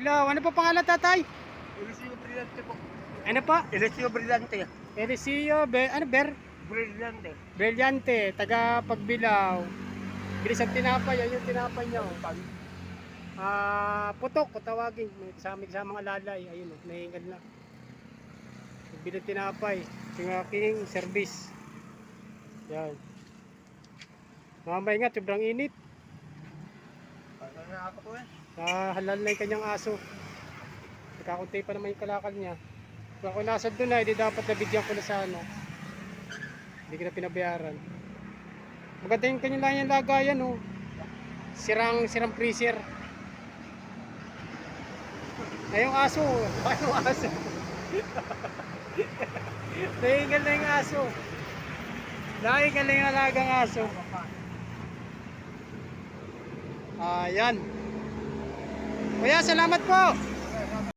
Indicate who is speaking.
Speaker 1: Bilaw. Ano po pangalan tatay?
Speaker 2: Eliseo Brillante po.
Speaker 1: Ano pa?
Speaker 2: Eliseo Brillante.
Speaker 1: Eliseo, Be ano Ber?
Speaker 2: Brillante.
Speaker 1: Brilyante, taga Pagbilaw. Bilis ang tinapay, ayun yung tinapay niya. oh. Ah, putok, kung tawagin. May kasama, kasama mga lalay. Ayun, oh, nahingal na. Bilang tinapay. Yung aking service. Yan. Mamay nga, sobrang init.
Speaker 2: Ano na ako po eh?
Speaker 1: Ah, halal na yung kanyang aso. Nakakunti pa naman yung kalakal niya. Kung ako nasa doon na, hindi dapat nabigyan ko na sana. Hindi ko na pinabayaran. Maganda yung kanyang lang yung lagayan, oh. Sirang, sirang freezer. Ay, yung aso. Ay, yung aso. Nahingal na yung aso. Nahingal na yung alagang aso. Ayan. Kuya, salamat po.